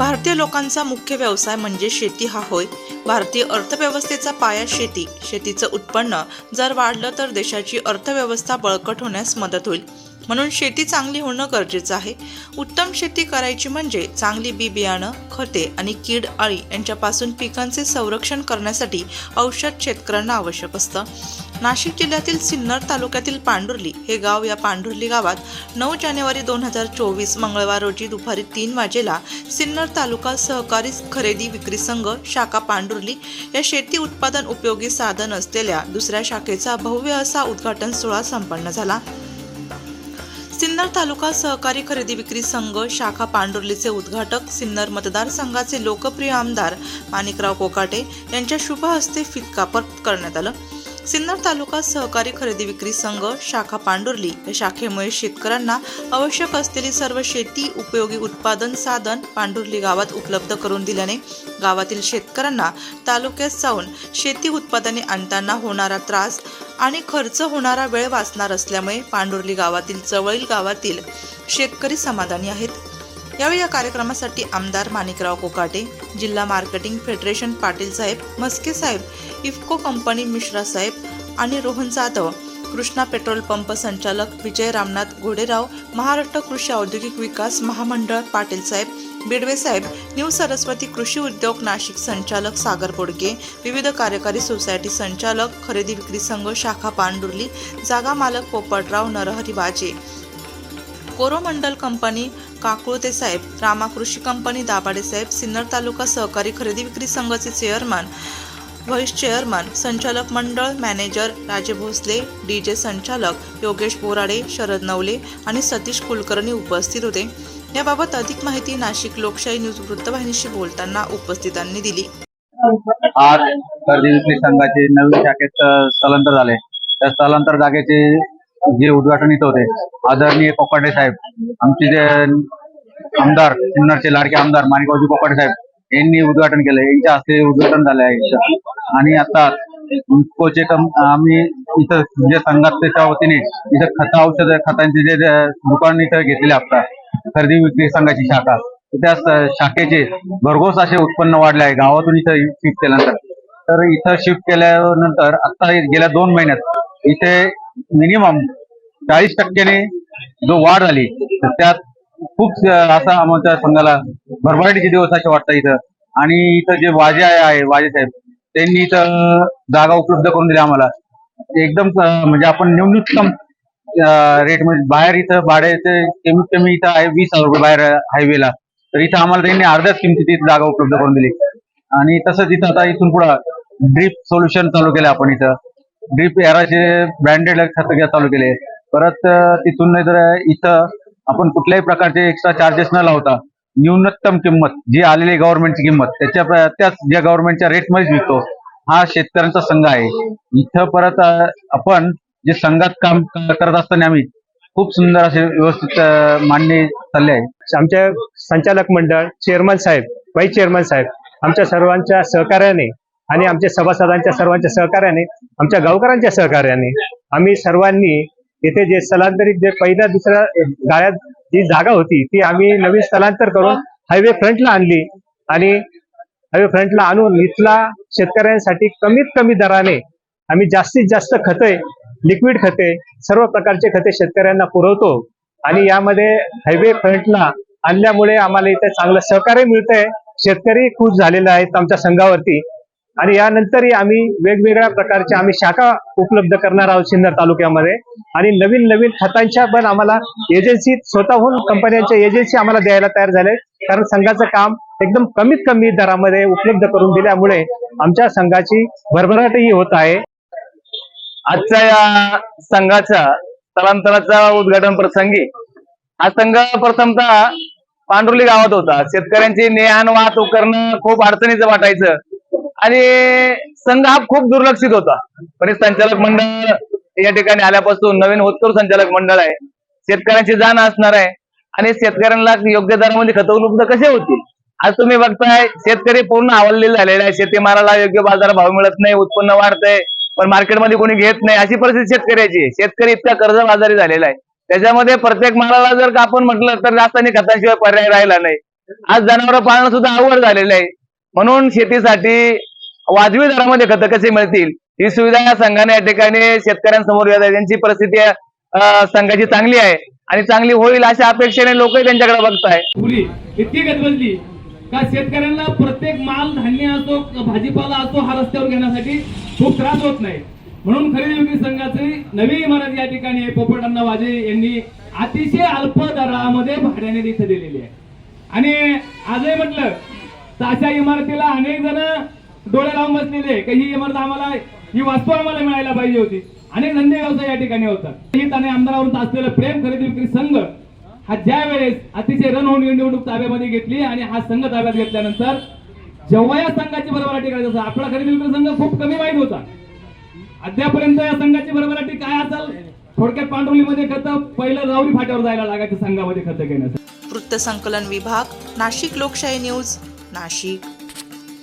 भारतीय लोकांचा मुख्य व्यवसाय म्हणजे शेती हा होय. भारतीय अर्थव्यवस्थेचा पाया शेती. शेतीचं उत्पन्न जर वाढलं तर देशाची अर्थव्यवस्था बळकट होण्यास मदत होईल. म्हणून शेती चांगली होणं गरजेचं आहे. उत्तम शेती करायची म्हणजे चांगली बी बियाणं खते आणि कीड अळी यांच्यापासून पिकांचे संरक्षण करण्यासाठी औषध शेतकऱ्यांना आवश्यक असतं. नाशिक जिल्ह्यातील सिन्नर तालुक्यातील पांडुर्ली हे गाव या पांडुर्ली गावात नऊ जानेवारी दोन हजार चोवीस मंगळवार रोजी दुपारी तीन वाजेला सिन्नर तालुका सहकारी खरेदी विक्री संघ शाखा पांडुर्ली या शेती उत्पादन उपयोगी साधन असलेल्या दुसऱ्या शाखेचा भव्य असा उद्घाटन सोहळा संपन्न झाला. सिन्नर तालुका सहकारी खरेदी विक्री संघ शाखा पांडुर्लीचे उद्घाटक सिन्नर मतदारसंघाचे लोकप्रिय आमदार माणिकराव कोकाटे यांच्या शुभ हस्ते फितकापट करण्यात आलं. सिन्नर तालुका सहकारी खरेदी विक्री संघ शाखा पांडुर्ली या शाखेमुळे शेतकऱ्यांना आवश्यक असलेली सर्व शेती उपयोगी उत्पादन साधन पांडुर्ली गावात उपलब्ध करून दिल्याने गावातील शेतकऱ्यांना तालुक्यात जाऊन शेती उत्पादने आणताना होणारा त्रास आणि खर्च होणारा वेळ वाचणार असल्यामुळे पांडुर्ली गावातील जवळील गावातील शेतकरी समाधानी आहेत. यावेळी या कार्यक्रमासाठी आमदार माणिकराव कोकाटे जिल्हा मार्केटिंग फेडरेशन पाटील साहेब मस्के साहेब इफ्को कंपनी मिश्रा साहेब आणि रोहन जाधव कृष्णा पेट्रोल पंप संचालक विजय रामनाथ घोडेराव महाराष्ट्र कृषी औद्योगिक विकास महामंडळ पाटील साहेब बिडवे साहेब न्यू सरस्वती कृषी उद्योग नाशिक संचालक सागर बोडके विविध कार्यकारी सोसायटी संचालक खरेदी विक्री संघ शाखा पांडुर्ली जागा मालक पोपटराव नरहरी बाजे कोरोमंडल कंपनी काकुळते साहेब रामा कृषी कंपनी दाभाडे साहेब सिन्नर तालुका सहकारी खरेदी विक्री संघाचे चेअरमन व्हाईस चेअरमन संचालक मंडळ manager Raje Bhosale D J संचालक योगेश बोराडे शरद नवले आणि सतीश कुलकर्णी उपस्थित होते. याबाबत अधिक माहिती नाशिक लोकशाही न्यूज वृत्तवाहिनीशी बोलताना उपस्थितांनी दिली. आज खरेदी विक्री संघाचे नवीन शाखेत स्थलांतर झाले. त्या स्थलांतर जागेचे जे उद्घाटन इथं होते. आदरणीय कोकाटे साहेब आमचे जे आमदार सिन्नरचे लाडके आमदार माणिकरावजी कोकाटे साहेब यांनी उद्घाटन केलं. यांच्या हस्ते उद्घाटन झालं आहे आणि आता इफकोचे आम्ही इथं जे संघाच्या वतीने इथं खत औषध खतांचे जे दुकान इथं घेतलेले आता खरेदी विक्री संघाची शाखा त्या शाखेचे भरघोस असे उत्पन्न वाढले आहे. गावातून इथं शिफ्ट केल्यानंतर. तर इथं शिफ्ट केल्यानंतर आता गेल्या दोन महिन्यात इथे मिनिमम चाळीस टक्क्याने जो वाढ झाली तर त्यात खूप असा आमच्या संघाला भरभराटीचे दिवस असे वाटतात इथं. आणि इथं जे वाजे आहे वाजे साहेब त्यांनी इथं जागा उपलब्ध करून दिली आम्हाला. एकदम म्हणजे आपण न्यूनतम रेटमध्ये बाहेर इथं भाड्याचे कमीत कमी इथं आहे वीस हजार रुपये बाहेर हायवेला तर इथं आम्हाला त्यांनी अर्ध्याच किमतीत जागा उपलब्ध करून दिली. आणि तसंच इथं आता इथून पुढं ड्रीप सोल्युशन चालू केलं आपण इथं. ड्रीप एराचे ब्रँडेड खत चालू केले. परत तिथून नाही तर इथं आपण कुठल्याही प्रकारचे एक्स्ट्रा चार्जेस न लावता न्यूनतम किंमत जी आलेली गव्हर्नमेंटची किंमत त्याच्या त्याच ज्या गव्हर्नमेंटच्या रेटमध्येच विकतो हा शेतकऱ्यांचा संघ आहे. इथं परत आपण जे संघात काम करत असताना आम्ही खूप सुंदर असे व्यवस्थित अं, मांडणी चालले आहे. आमच्या संचालक मंडळ चेअरमन साहेब वाईस चेअरमन साहेब आमच्या सर्वांच्या सहकार्याने आणि आमच्या सभासदांच्या सर्वांच्या सहकार्याने आमच्या गावकऱ्यांच्या सहकार्याने आम्ही सर्वांनी येथे जे स्थलांतरित जे पहिल्या दुसऱ्या गाळ्यात जी जागा होती ती आम्ही नवीन स्थलांतर करून हायवे फ्रंटला आणली आणि हायवे फ्रंटला आणून इथला शेतकऱ्यांसाठी कमीत कमी दराने आम्ही जास्तीत जास्त खते लिक्विड खते सर्व प्रकारचे खते शेतकऱ्यांना पुरवतो आणि यामध्ये हायवे फ्रंटला आणल्यामुळे आम्हाला इथे चांगलं सहकार्य मिळतंय. शेतकरी खुश झालेला आहेत आमच्या संघावरती. आणि यानंतरही आम्ही वेगवेगळ्या प्रकारच्या आम्ही शाखा उपलब्ध करणार आहोत सिन्नर तालुक्यामध्ये. आणि नवीन नवीन खतांच्या पण आम्हाला एजन्सी स्वतःहून कंपन्यांच्या एजन्सी आम्हाला द्यायला तयार झाले कारण संघाचं काम एकदम कमीत कमी दरामध्ये उपलब्ध करून दिल्यामुळे आमच्या संघाची भरभराटही होत आहे. आजच्या या संघाच्या स्थलांतराचा उद्घाटन प्रसंगी हा संघ प्रथमतः पांडुर्ली गावात होता. शेतकऱ्यांची नेहान वाहतूक करणं खूप अडचणीचं वाटायचं. आणि संघ हा खूप दुर्लक्षित होता. पण हे संचालक मंडळ या ठिकाणी आल्यापासून नवीन होतकर संचालक मंडळ आहे. शेतकऱ्यांची जाण असणार आहे. आणि शेतकऱ्यांना योग्य दरामध्ये खत उपलब्ध कसे होतील? आज तुम्ही बघताय शेतकरी पूर्ण आवडलेले झालेले आहे शेतीमालाला योग्य बाजार भाव मिळत नाही उत्पन्न वाढतंय. पण मार्केटमध्ये कोणी घेत नाही. अशी परिस्थिती शेतकऱ्याची शेतकरी इतका कर्जबाजारी झालेला आहे. त्याच्यामध्ये प्रत्येक मालाला जर का आपण म्हटलं तर रासायनिक खतांशिवाय पर्याय राहिला नाही. आज जनावर पाळणं सुद्धा अवघड झालेलं आहे. म्हणून शेतीसाठी वाजवी दरामध्ये खतं कसे मिळतील? ही सुविधा या संघाने या ठिकाणी शेतकऱ्यांसमोर त्यांची परिस्थिती संघाची चांगली आहे आणि चांगली होईल अशा अपेक्षेने लोक त्यांच्याकडे बघताय इतकी गजबजली का शेतकऱ्यांना प्रत्येक माल धान्य असो भाजीपाला असो हा रस्त्यावर घेण्यासाठी खूप त्रास होत नाही. म्हणून खरेदी विक्री संघाची नवी इमारत या ठिकाणी पोपटांना वाजे यांनी अतिशय अल्प दरामध्ये भाड्याने इथं दिलेली आहे. आणि आजही म्हटलं तर अशा इमारतीला अनेक जण डोळे लावून बसलेले की ही इमारत आम्हाला ही वास्तू आम्हाला मिळायला पाहिजे होती. अनेक धंदे व्यवसाय या ठिकाणी होतात. ही त्याने आमदारावरून असलेलं प्रेम खरेदी विक्री संघ हा ज्या वेळेस अतिशय रन होऊन निवडणूक ताब्यामध्ये घेतली आणि हा संघ ताब्यात घेतल्यानंतर जेव्हा या संघाची बरोबराटी करायची असेल, आपला खरेदी विक्री संघ खूप कमी माहीत होता. अद्यापर्यंत या संघाची बरोबराटी काय असेल थोडक्यात पांडुलीमध्ये खत पहिलं रावरी फाट्यावर जायला लागायचं संघामध्ये खत घेण्यासाठी. वृत्तसंकलन विभाग नाशिक लोकशाही न्यूज नाशिक.